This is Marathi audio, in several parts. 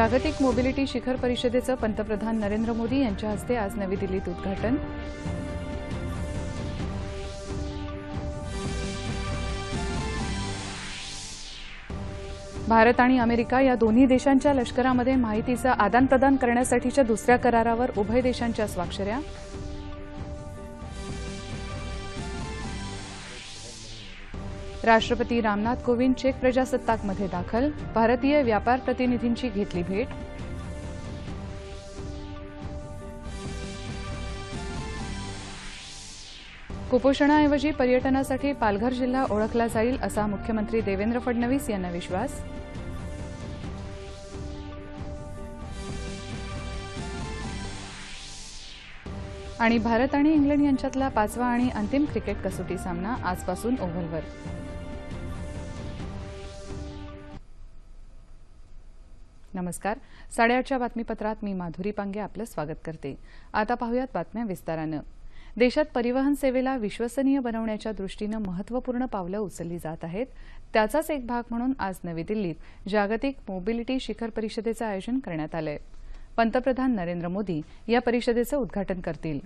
जागतिक मोबिलिटी शिखर परिषदेचं पंतप्रधान नरेंद्र मोदी यांच्या हस्ते आज नवी दिल्लीत उद्घाटन. भारत आणि अमेरिका या दोन्ही देशांच्या लष्करामध्ये माहितीचं आदानप्रदान करण्यासाठीच्या दुसऱ्या करारावर उभय देशांच्या स्वाक्षऱ्या. राष्ट्रपती रामनाथ कोविंद चेक प्रजासत्ताकमध्ये दाखल भारतीय व्यापार प्रतिनिधींची घेतली भेट. कुपोषणाऐवजी पर्यटनासाठी पालघर जिल्हा ओळखला जाईल असा मुख्यमंत्री देवेंद्र फडणवीस यांना विश्वास. आणि भारत आणि इंग्लंड यांच्यातला पाचवा आणि अंतिम क्रिकेट कसोटी सामना आजपासून ओव्हलवर नमस्कार. साडेआठच्या बातमीपत्रात मी माधुरी पांगे आपलं स्वागत करते. आता पाहूयात बातम्या विस्तारानं. देशात परिवहन सेवेला विश्वसनीय बनवण्याच्या दृष्टीनं महत्त्वपूर्ण पावलं उचलली जात आहेत. त्याचाच एक भाग म्हणून आज नवी दिल्लीत जागतिक मोबिलिटी शिखर परिषदेचं आयोजन करण्यात आलंय. पंतप्रधान नरेंद्र मोदी या परिषदेचं उद्घाटन करतील.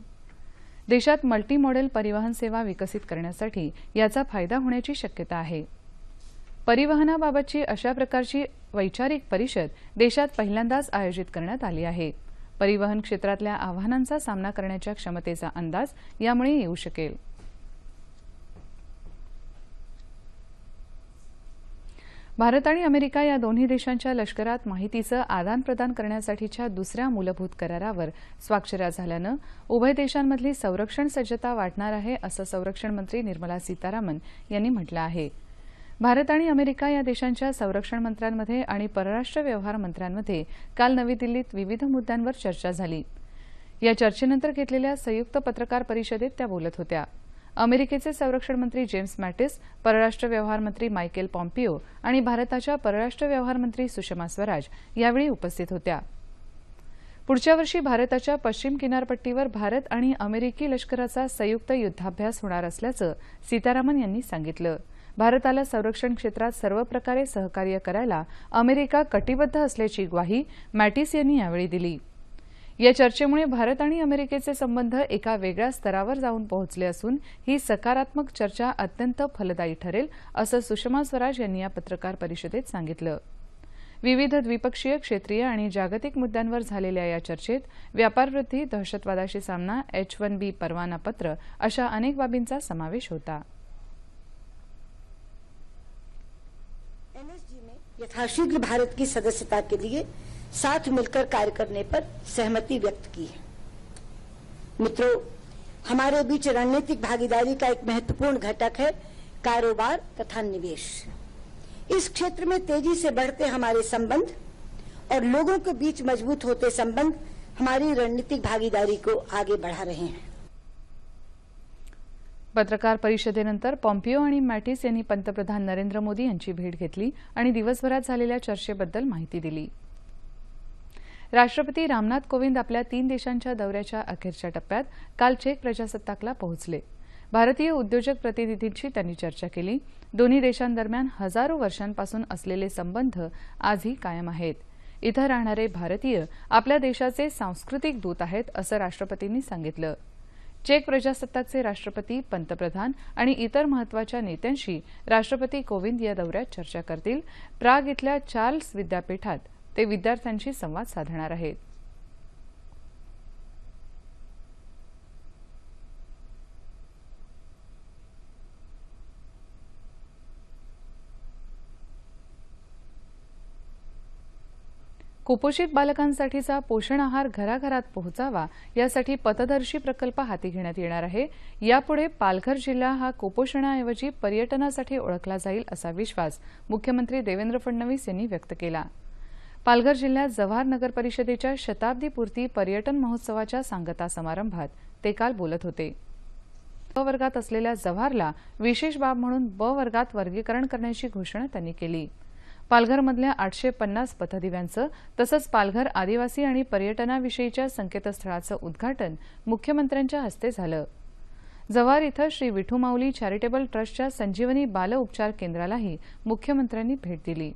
देशात मल्टी मॉडेल परिवहन सेवा विकसित करण्यासाठी याचा फायदा होण्याची शक्यता आहे. परिवहनाबाबतची अशा प्रकारची वैचारिक परिषद देशात पहिल्यांदाच आयोजित करण्यात आली आहे. परिवहन क्षेत्रातल्या आव्हानांचा सामना करण्याच्या क्षमतेचा अंदाज यामुळे येऊ शकेल. भारत आणि अमेरिका या दोन्ही देशांच्या लष्करात माहितीचं आदानप्रदान करण्यासाठीच्या दुसऱ्या मूलभूत करारावर स्वाक्षऱ्या झाल्यानं उभय देशांमधली संरक्षण सज्जता वाढणार आहे असं संरक्षण मंत्री निर्मला सीतारामन यांनी म्हटलं आहे. भारत आणि अमेरिका या देशांच्या संरक्षण मंत्र्यांमध्ये आणि परराष्ट्र व्यवहार मंत्र्यांमध्ये काल नवी दिल्लीत विविध मुद्द्यांवर चर्चा झाली. या चर्चेनंतर घेतलेल्या संयुक्त पत्रकार परिषदेत त्या बोलत होत्या. अमेरिकेचे संरक्षण मंत्री जेम्स मॅटिस परराष्ट्र व्यवहार मंत्री मायकेल पॉम्पिओ आणि भारताच्या परराष्ट्र व्यवहार मंत्री सुषमा स्वराज यावेळी उपस्थित होत्या. पुढच्या वर्षी भारताच्या पश्चिम किनारपट्टीवर भारत आणि अमेरिकी लष्कराचा संयुक्त युद्धाभ्यास होणार असल्याचं सीतारामन यांनी सांगितलं. भारताला संरक्षण क्षेत्रात सर्व प्रकारे सहकार्य करायला अमेरिका कटिबद्ध असल्याची ग्वाही मॅटिस यांनी यावेळी दिली. या चर्चेमुळे भारत आणि अमेरिकेचे संबंध एका वेगळ्या स्तरावर जाऊन पोहोचले असून ही सकारात्मक चर्चा अत्यंत फलदायी ठरेल असं सुषमा स्वराज यांनी या पत्रकार परिषदेत सांगितलं. विविध द्विपक्षीय क्षेत्रीय आणि जागतिक मुद्द्यांवर झालेल्या या चर्चेत व्यापारवृद्धी दहशतवादाशी सामना एच वन बी परवाना पत्र अशा अनेक बाबींचा समावेश होता. यथाशीघ्र भारत की सदस्यता के लिए साथ मिलकर कार्य करने पर सहमति व्यक्त की है। मित्रों, हमारे बीच रणनीतिक भागीदारी का एक महत्वपूर्ण घटक है कारोबार तथा निवेश। इस क्षेत्र में तेज़ी से बढ़ते हमारे संबंध और लोगों के बीच मज़बूत होते संबंध हमारी रणनीतिक भागीदारी को आगे बढ़ा रहे हैं। पत्रकार परिषदेनंतर पॉम्पिओ आणि मॅटिस यांनी पंतप्रधान नरेंद्र मोदी यांची भेट घेतली आणि दिवसभरात झालेल्या चर्चेबद्दल माहिती दिली. राष्ट्रपती रामनाथ कोविंद आपल्या तीन देशांच्या दौऱ्याच्या अखेरच्या टप्प्यात काल चेक प्रजासत्ताकला पोहोचले. भारतीय उद्योजक प्रतिनिधींशी त्यांनी चर्चा केली. दोन्ही देशांदरम्यान हजारो वर्षांपासून असलेले संबंध आजही कायम आहेत. इथं राहणारे भारतीय आपल्या देशाचे सांस्कृतिक दूत आहेत असं राष्ट्रपतींनी सांगितलं. चेक प्रजासत्ताकचे राष्ट्रपती पंतप्रधान आणि इतर महत्त्वाच्या नेत्यांशी राष्ट्रपती कोविंद या दौऱ्यात चर्चा करतील. प्राग इथल्या चार्ल्स विद्यापीठात ते विद्यार्थ्यांशी संवाद साधणार आहेत. कुपोषित बालकांसाठीचा पोषण आहार घराघरात पोहोचावा यासाठी पथदर्शी प्रकल्प हाती घेण्यात येणार आहे. यापुढे पालघर जिल्हा हा कुपोषणाऐवजी पर्यटनासाठी ओळखला जाईल असा विश्वास मुख्यमंत्री देवेंद्र फडणवीस यांनी व्यक्त केला. पालघर जिल्ह्यात जव्हार नगर परिषदेच्या शताब्दीपूर्ती पर्यटन महोत्सवाच्या सांगता समारंभात ते काल बोलत होते. ब वर्गात असलेल्या जव्हारला विशेष बाब म्हणून ब वर्गात वर्गीकरण करण्याची घोषणा त्यांनी केली. पालघरमधल्या आठशे पन्नास पथदिव्यांचं तसंच पालघर आदिवासी आणि पर्यटनाविषयीच्या संकेतस्थळाचं उद्घाटन मुख्यमंत्र्यांच्या हस्ते झालं. जव्हार इथं श्री विठूमाऊली चॅरिटेबल ट्रस्टच्या संजीवनी बाल उपचार केंद्रालाही मुख्यमंत्र्यांनी भेट दिली.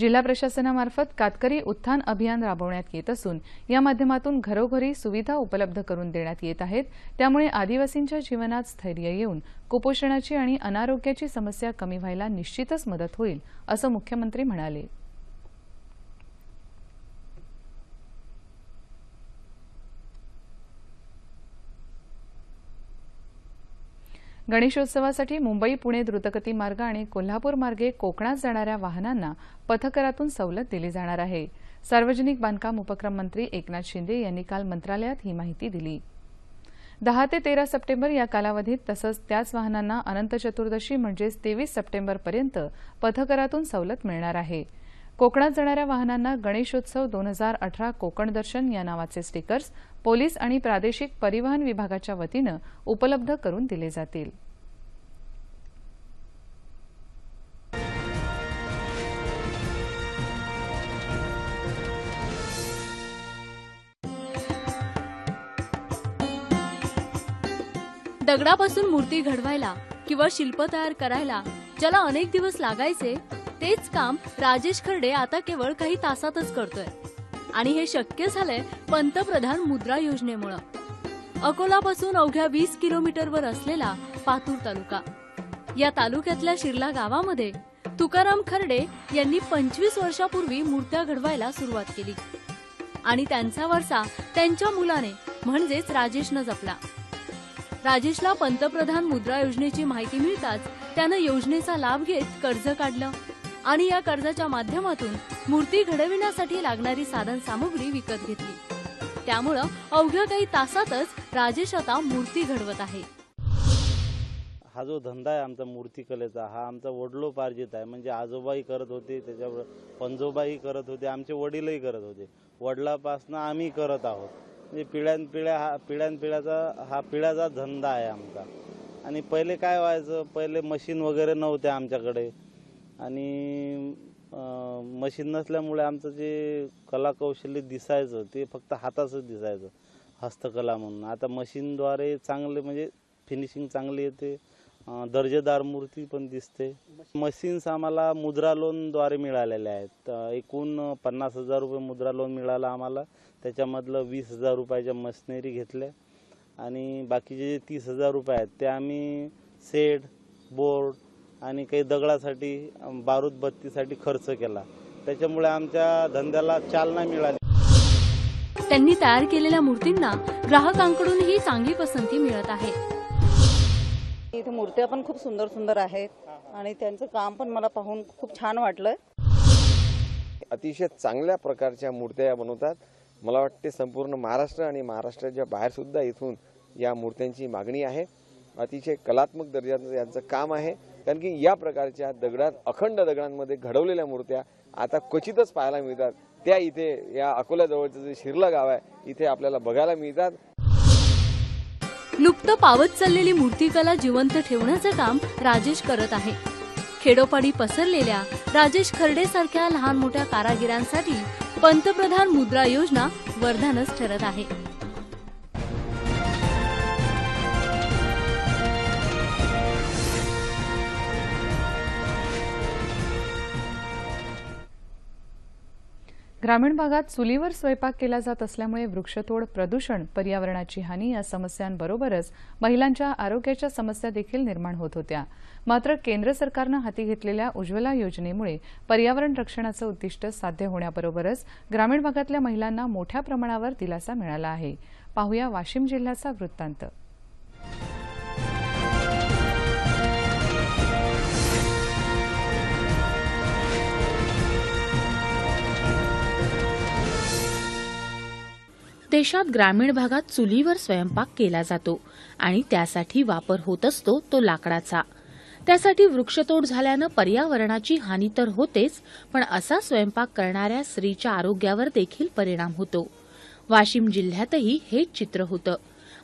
जिल्हा प्रशासनामार्फत कातकरी उत्थान अभियान राबवण्यात येत असून या माध्यमातून घरोघरी सुविधा उपलब्ध करून देण्यात येत आहेत. त्यामुळे आदिवासींच्या जीवनात स्थैर्य येऊन कुपोषणाची आणि अनारोग्याची समस्या कमी व्हायला निश्चितच मदत होईल असं मुख्यमंत्री म्हणाले. गणेशोत्सवासाठी मुंबई पुणे द्रुतगती मार्ग आणि कोल्हापूर मार्गे कोकणात जाणाऱ्या वाहनांना पथकरातून सवलत दिली जाणार आहे. सार्वजनिक बांधकाम उपक्रम मंत्री एकनाथ शिंदे यांनी काल मंत्रालयात ही माहिती दिली. दहा ते तेरा सप्टेंबर या कालावधीत तसंच त्याच वाहनांना अनंत चतुर्दशी म्हणजेच तेवीस सप्टेंबरपर्यंत पथकरातून सवलत मिळणार आहे. कोकणात जाणाऱ्या वाहनांना गणेशोत्सव दोन हजार अठरा कोकण दर्शन या नावाचे स्टिकर्स पोलीस आणि प्रादेशिक परिवहन विभागाच्या वतीनं उपलब्ध करून दिले जातील. दगडापासून मूर्ती घडवायला किंवा शिल्प तयार करायला ज्याला अनेक दिवस लागायचे तेच काम राजेश खर्डे आता केवळ काही तासातच करतोय. आणि हे शक्य झालंय पंतप्रधान मुद्रा योजनेमुळं. अकोलापासून अवघ्या वीस किलोमीटरवर असलेला पातूर तालुका. या तालुक्यातल्या शिरला गावामध्ये तुकाराम खर्डे यांनी पंचवीस वर्षापूर्वी मूर्त्या घडवायला सुरुवात केली. आणि त्यांचा वारसा त्यांच्या मुलाने म्हणजेच राजेशनं जपला. राजेशला पंतप्रधान मुद्रा योजनेची माहिती मिळताच त्यानं योजनेचा लाभ घेत कर्ज काढलं. आणि या कर्जाच्या माध्यमातून मूर्ती घडविण्यासाठी लागणारी साधन सामुग्री विकत घेतली. त्यामुळं अवघ्या काही तासातच राजेश आता मूर्ती घडवत आहे. हा जो धंदा आहे आमचा मूर्तिकलेचा हा आमचा वडलोपार्जित आहे. म्हणजे आजोबाही करत होते त्याच्यावर पंजोबाही करत होते आमचे वडीलही करत होते. वडिलापासनं आम्ही करत आहोत. म्हणजे पिढ्यानपिढ्या हा पिढ्यानपिढ्याचा हा पिढ्याचा धंदा आहे आमचा. आणि पहिले काय व्हायचं पहिले मशीन वगैरे नव्हते आमच्याकडे. आणि मशीन नसल्यामुळे आमचं जे कलाकौशल्य दिसायचं ते फक्त हाताचं दिसायचं हस्तकला म्हणून. आता मशीनद्वारे चांगले म्हणजे फिनिशिंग चांगली येते दर्जेदार मूर्ती पण दिसते. मशीन्स आम्हाला मुद्रा लोनद्वारे मिळालेल्या आहेत. एकूण पन्नास हजार रुपये मुद्रा लोन मिळालं आम्हाला. त्याच्यामधलं वीस हजार रुपयाच्या मशिनरी घेतल्या. आणि बाकीचे जे तीस हजार रुपये आहेत ते आम्ही सेड बोर्ड आणि काही दगडासाठी बारूद बत्तीसाठी खर्च केला. त्याच्यामुळे आमच्या धंद्याला चालना मिळाली. त्यांनी तयार केलेल्या मूर्तींना ग्राहकांकडूनही चांगली पसंती मिळत आहे. इथे मूर्त्या पण खूप सुंदर सुंदर आहेत आणि त्यांचं काम पण मला पाहून खूप छान वाटलं. अतिशय चांगल्या प्रकारच्या मूर्त्या या बनवतात. मला वाटते संपूर्ण महाराष्ट्र आणि महाराष्ट्राच्या बाहेर सुद्धा इथून या मूर्त्यांची मागणी आहे. अतिशय कलात्मक दर्जाचं यांचं काम आहे. कारण की या प्रकारच्या दगडात अखंड दगडांमध्ये घडवलेल्या मूर्त्या आता क्वचितच पाहायला मिळतात. त्या इथे या अकोल्याजवळचं जे शिरला गाव आहे इथे आपल्याला बघायला मिळतात. लुप्त पावत चाललेली मूर्तिकला जिवंत ठेवण्याचं काम राजेश करत आहे. खेडोपाडी पसरलेल्या राजेश खर्डे सारख्या लहान मोठ्या कारागिरांसाठी पंतप्रधान मुद्रा योजना वरदानच ठरत आहे. ग्रामीण भागात चुलीवर स्वयंपाक केला जात असल्यामुळे वृक्षतोड प्रदूषण पर्यावरणाची हानी या समस्यांबरोबरच महिलांच्या आरोग्याच्या समस्या देखील निर्माण होत होत्या. मात्र केंद्र सरकारनं हाती घेतलेल्या उज्ज्वला योजनेमुळे पर्यावरण रक्षणाचं उद्दिष्ट साध्य होण्याबरोबरच ग्रामीण भागातल्या महिलांना मोठ्या प्रमाणावर दिलासा मिळाला आहे. पाहूया वाशिम जिल्ह्याचा वृत्तांत. देशात ग्रामीण भागात चुलीवर स्वयंपाक केला जातो आणि त्यासाठी वापर होत असतो तो लाकडाचा. त्यासाठी वृक्षतोड झाल्यानं पर्यावरणाची हानी तर होतेच पण असा स्वयंपाक करणाऱ्या स्त्रीच्या आरोग्यावर देखील परिणाम होतो. वाशिम जिल्ह्यातही हेच चित्र होतं.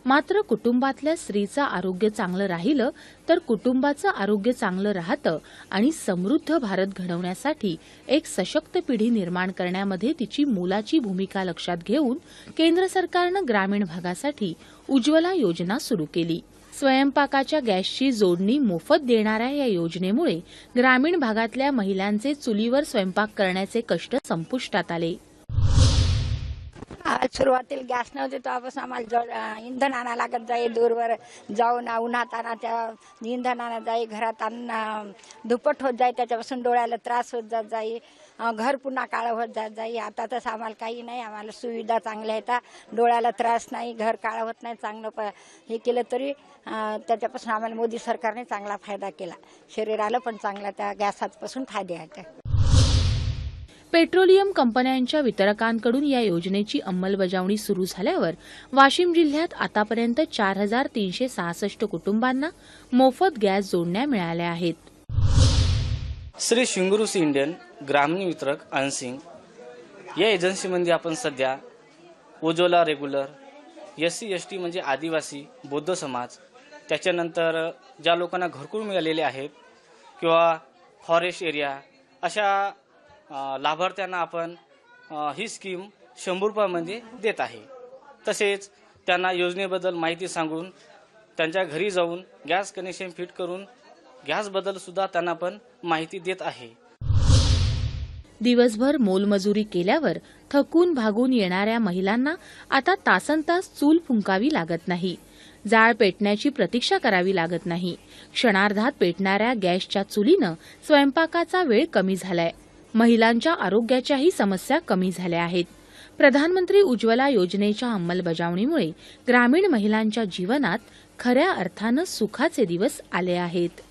मात्र कुटुंबातल्या स्त्रीचं आरोग्य चांगलं राहिलं तर कुटुंबाचं आरोग्य चांगलं राहतं आणि समृद्ध भारत घडवण्यासाठी एक सशक्त पिढी निर्माण करण्यामध्ये तिची मोलाची भूमिका लक्षात घेऊन केंद्र सरकारनं ग्रामीण भागासाठी उज्ज्वला योजना सुरू केली. स्वयंपाकाच्या गॅसची जोडणी मोफत देणाऱ्या या योजनेमुळे ग्रामीण भागातल्या महिलांचे चुलीवर स्वयंपाक करण्याचे कष्ट संपुष्टात आले. सुरुवातीला गॅस नव्हते तेव्हापासून आम्हाला जळ इंधन आणा लागत जाई दूरवर. जाऊन उन्हात आणा त्या इंधन आणा जाई घरात अन्न दुप्पट होत जाई त्याच्यापासून डोळ्याला त्रास होत जात जाई. घर पुन्हा काळं होत जात जाई. आता तसं आम्हाला काही नाही. आम्हाला सुविधा चांगल्या आहेत डोळ्याला त्रास नाही. घर काळं होत नाही. चांगलं प हे केलं तरी त्याच्यापासून आम्हाला मोदी सरकारने चांगला फायदा केला. शरीराला पण चांगला त्या गॅसापासून फायदे आहेत. पेट्रोलियम कंपन्यांच्या वितरकांकडून या योजनेची अंमलबजावणी सुरू झाल्यावर वाशिम जिल्ह्यात आतापर्यंत चार हजार तीनशे सहासष्ट कुटुंबांना मोफत गॅस जोडण्या मिळाल्या आहेत. श्री शिंगुरुसी इंडियन ग्रामीण वितरक अनसिंग या एजन्सीमध्ये आपण सध्या Ujjwala regular S C S T म्हणजे आदिवासी बौद्ध समाज त्याच्यानंतर ज्या लोकांना घरकुल मिळालेले आहेत किंवा फॉरेस्ट एरिया अशा लाभार्थ्यांना आपण ही स्कीम शंभर रुपयामध्ये देत आहे. तसेच त्यांना योजनेबद्दल माहिती सांगून त्यांच्या घरी जाऊन गॅस कनेक्शन फिट करून गॅसबद्दल सुद्धा त्यांना पण माहिती देत आहे. दिवसभर मोलमजुरी केल्यावर थकून भागून येणाऱ्या महिलांना आता तासनतास चूल फुंकावी लागत नाही. जाळ पेटण्याची प्रतीक्षा करावी लागत नाही. क्षणार्धात पेटणाऱ्या गॅसच्या चुलीनं स्वयंपाकाचा वेळ कमी झालाय. महिलांच्या आरोग्याच्याही समस्या कमी झाल्या आहेत. प्रधानमंत्री उज्ज्वला योजनेच्या अंमलबजावणीमुळे ग्रामीण महिलांच्या जीवनात खऱ्या अर्थानं सुखाचे दिवस आले आहेत.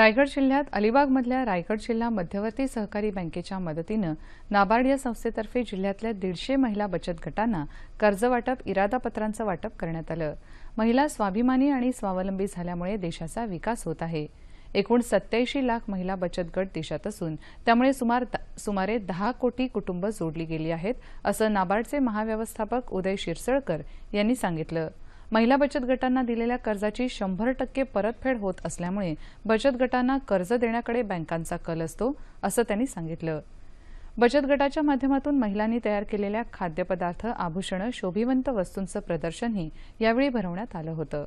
रायगड जिल्ह्यात अलिबागमधल्या रायगड जिल्हा मध्यवर्ती सहकारी बँकेच्या मदतीनं नाबार्ड या संस्थेतर्फे जिल्ह्यातल्या दीडशे महिला बचत गटांना कर्जवाटप इरादापत्रांचं वाटप करण्यात आलं. महिला स्वाभिमानी आणि स्वावलंबी झाल्यामुळे देशाचा विकास होत आहे. एकूण सत्याऐंशी लाख महिला बचत गट देशात असून त्यामुळे सुमार सुमारे दहा कोटी कुटुंब जोडली गेली आहेत असं नाबार्डचे महाव्यवस्थापक उदय शिरसळकर यांनी सांगितलं. महिला बचत गटांना दिलेल्या कर्जाची शंभर टक्के परतफेड होत असल्यामुळे बचत गटांना कर्ज देण्याकडे बँकांचा कल असतो असं त्यांनी सांगितलं. बचत गटाच्या माध्यमातून महिलांनी तयार केलेल्या खाद्यपदार्थ आभूषणं शोभिवंत वस्तूंचं प्रदर्शनही यावेळी भरवण्यात आलं होतं.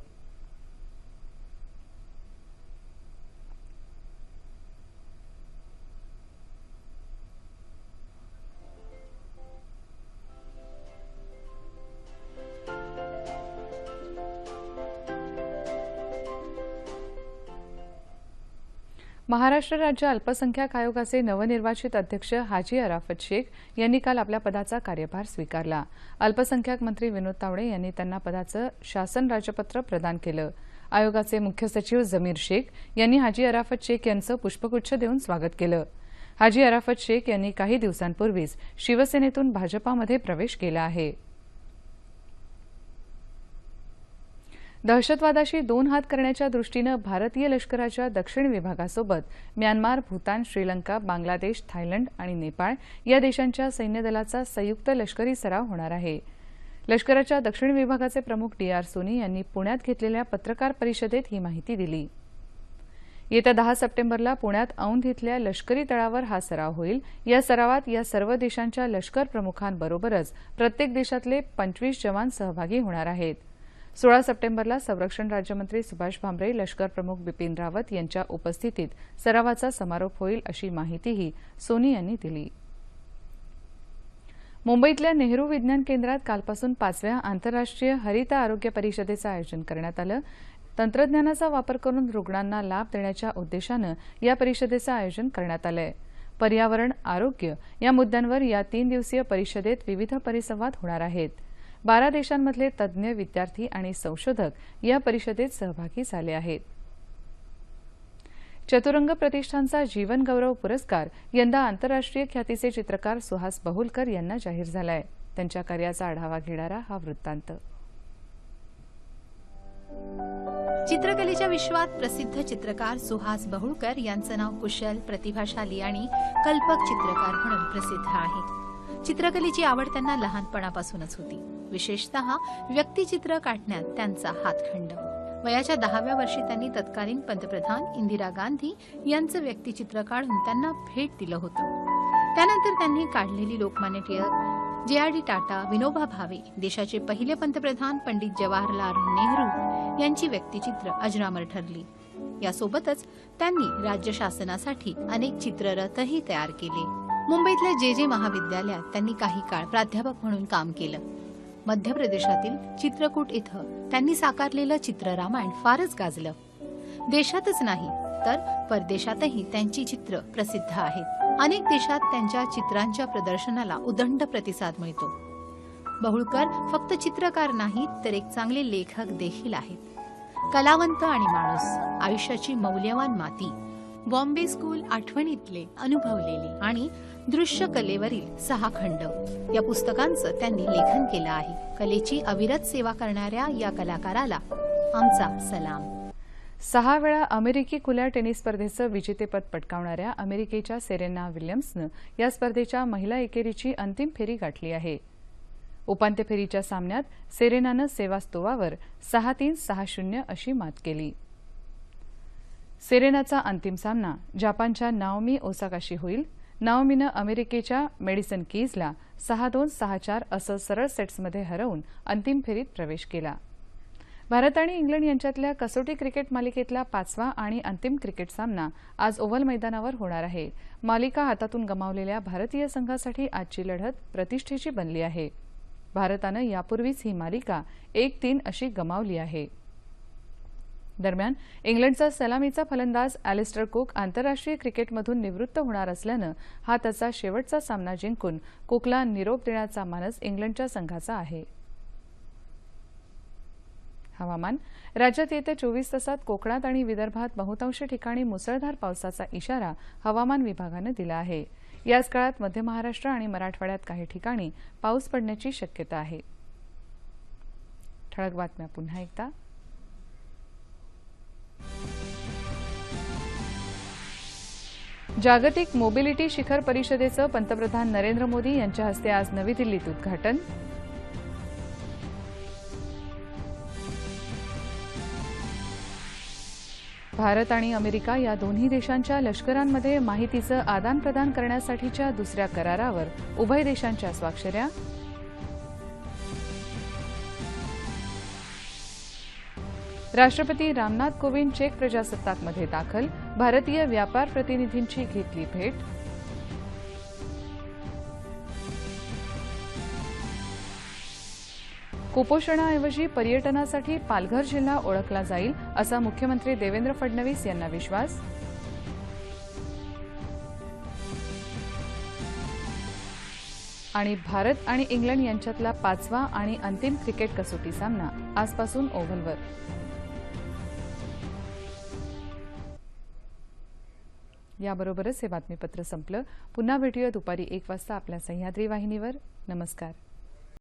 महाराष्ट्र राज्य अल्पसंख्याक आयोगाचे नवनिर्वाचित अध्यक्ष हाजी अराफत शेख यांनी काल आपल्या पदाचा कार्यभार स्वीकारला. अल्पसंख्याक मंत्री विनोद तावडे यांनी त्यांना पदाचं शासन राजपत्र प्रदान केलं. आयोगाचे मुख्य सचिव जमीर शेख यांनी हाजी अराफत शेख यांचं पुष्पगुच्छ देऊन स्वागत केलं. हाजी अराफत शेख यांनी काही दिवसांपूर्वीच शिवसेनेतून भाजपामध्ये प्रवेश केला आहे. दहशतवादाशी दोन हात करण्याच्या दृष्टीनं भारतीय लष्कराच्या दक्षिण विभागासोबत म्यानमार भूतान श्रीलंका बांगलादेश थायलंड आणि नेपाळ या देशांच्या सैन्यदलाचा संयुक्त लष्करी सराव होणार आहे. लष्कराच्या दक्षिण विभागाचे प्रमुख डी आर सोनी यांनी पुण्यात घेतलेल्या पत्रकार परिषदेत ही माहिती दिली. येत्या दहा सप्टेंबरला पुण्यात औंध इथल्या लष्करी तळावर हा सराव होईल. या सरावात या सर्व देशांच्या लष्कर प्रमुखांबरोबरच प्रत्येक देशातले पंचवीस जवान सहभागी होणार आहेत. सोळा सप्टेंबरला संरक्षण राज्यमंत्री सुभाष भामरे लष्कर प्रमुख बिपिन रावत यांच्या उपस्थितीत सरावाचा समारोप होईल अशी माहितीही सोनी यांनी दिली. मुंबईतल्या नेहरू विज्ञान केंद्रात कालपासून पाचव्या आंतरराष्ट्रीय हरित आरोग्य परिषदेचं आयोजन करण्यात आलं. तंत्रज्ञानाचा वापर करून रुग्णांना लाभ देण्याच्या उद्देशानं या परिषदेचं आयोजन करण्यात आलंय. पर्यावरण आरोग्य या मुद्द्यांवर या तीन दिवसीय परिषदेत विविध परिसंवाद होणार आहेत. बारा देशांमधले तज्ज्ञ विद्यार्थी आणि संशोधक या परिषदेत सहभागी झाले आहेत. चतुरंग प्रतिष्ठानचा जीवन गौरव पुरस्कार यंदा आंतरराष्ट्रीय ख्यातीचे चित्रकार सुहास बहुलकर यांना जाहीर झालाय. त्यांच्या कार्याचा आढावा घेणारा हा वृत्तांत. चित्रकलेच्या विश्वात प्रसिद्ध चित्रकार सुहास बहुळकर यांचं नाव कुशल प्रतिभाशाली आणि कल्पक चित्रकार म्हणून प्रसिद्ध आहे. चित्रकलेची आवड त्यांना लहानपणापासूनच होती. विशेषतः व्यक्तिचित्र काढण्यात त्यांचा हातखंड वयाच्या दहाव्या वर्षी त्यांनी तत्कालीन पंतप्रधान इंदिरा गांधी यांचं व्यक्तिचित्र काढून त्यांना भेट दिलं होतं. त्यानंतर त्यांनी काढलेली Lokmanya Tilak J R D Tata Vinoba Bhave देशाचे पहिले पंतप्रधान पंडित जवाहरलाल नेहरू यांची व्यक्तिचित्र अजरामर ठरली. यासोबतच त्यांनी राज्य शासनासाठी अनेक चित्ररथही तयार केले. मुंबईतल्या जे जे महाविद्यालयात त्यांनी काही काळ प्राध्यापक म्हणून काम केलं. मध्य प्रदेशातील चित्रकूट इथं त्यांनी साकारलेलं चित्ररामायण फारच गाजलं. देशातच नाही तर परदेशातही त्यांची चित्र प्रसिद्ध आहेत. अनेक देशात त्यांच्या चित्रांच्या प्रदर्शनाला उदंड प्रतिसाद मिळतो. बहुळकर फक्त चित्रकार नाहीत तर एक चांगले लेखक देखील आहेत. कलावंत आणि माणूस आयुष्याची मौल्यवान माती. बॉम्बे स्कूल आठवणीतले अनुभवलेले आणि दृश्य कलेवरील सहा खंड. या पुस्तकांचं त्यांनी लेखन केलं आहे. कलेची अविरत सेवा करणाऱ्या या कलाकाराला आमचा सलाम. सहा वेळा अमेरिकी खुल्या टेनिस स्पर्धेचं विजेतेपद पटकावणाऱ्या अमेरिकेच्या सेरेना विल्यम्सनं या स्पर्धेच्या महिला एकेरीची अंतिम फेरी गाठली आहे. उपांत्य फेरीच्या सामन्यात सेरेनानं सेवास्तोवावर सहा तीन सहा शून्य अशी मात केली. सेरेनाचा अंतिम सामना जपानच्या नाओमी ओसाकाशी होईल. नाओमीनं अमेरिकेच्या मेडिसन कीजला सहा दोन सहा चार असं सरळ सेट्समध्ये हरवून अंतिम फेरीत प्रवेश केला. भारत आणि इंग्लंड यांच्यातल्या कसोटी क्रिकेट मालिकेतला पाचवा आणि अंतिम क्रिकेट सामना आज ओव्हल मैदानावर होणार आहे. मालिका हातातून गमावलेल्या भारतीय संघासाठी आजची लढत प्रतिष्ठेची बनली आहे. भारतानं यापूर्वीच ही मालिका एक तीन अशी गमावली आहे. दरम्यान इंग्लंडचा सलामीचा फलंदाज अॅलिस्टर कुक आंतरराष्ट्रीय क्रिकेटमधून निवृत्त होणार असल्यानं हा त्याचा शेवटचा सामना जिंकून कुकला निरोप देण्याचा मानस इंग्लंडच्या संघाचा आहे. हवामान राज्यात येत्या चोवीस तासात कोकणात आणि विदर्भात बहुतांश ठिकाणी मुसळधार पावसाचा इशारा हवामान विभागानं दिला आहे. याच काळात मध्य महाराष्ट्र आणि मराठवाड्यात काही ठिकाणी पाऊस पडण्याची शक्यता आहे. ठळक बातम्या पुन्हा एकदा. जागतिक मोबिलिटी शिखर परिषदेचं पंतप्रधान नरेंद्र मोदी यांच्या हस्ते आज नवी दिल्लीत उद्घाटन. भारत आणि अमेरिका या दोन्ही देशांच्या लष्करांमध्ये माहितीचं आदानप्रदान करण्यासाठीच्या दुसऱ्या करारावर उभय देशांच्या स्वाक्षऱ्या. राष्ट्रपती रामनाथ कोविंद चेक प्रजासत्ताकमध्ये दाखल भारतीय व्यापार प्रतिनिधींची घेतली भेट. कुपोषणाऐवजी पर्यटनासाठी पालघर जिल्हा ओळखला जाईल असा मुख्यमंत्री देवेंद्र फडणवीस यांना विश्वास. आणि भारत आणि इंग्लंड यांच्यातला पाचवा आणि अंतिम क्रिकेट कसोटी सामना आजपासून ओव्हलवर. याबरोबरच हे बातमीपत्र संपलं. पुन्हा भेटूया दुपारी एक वाजता आपल्या सह्याद्री वाहिनीवर. नमस्कार.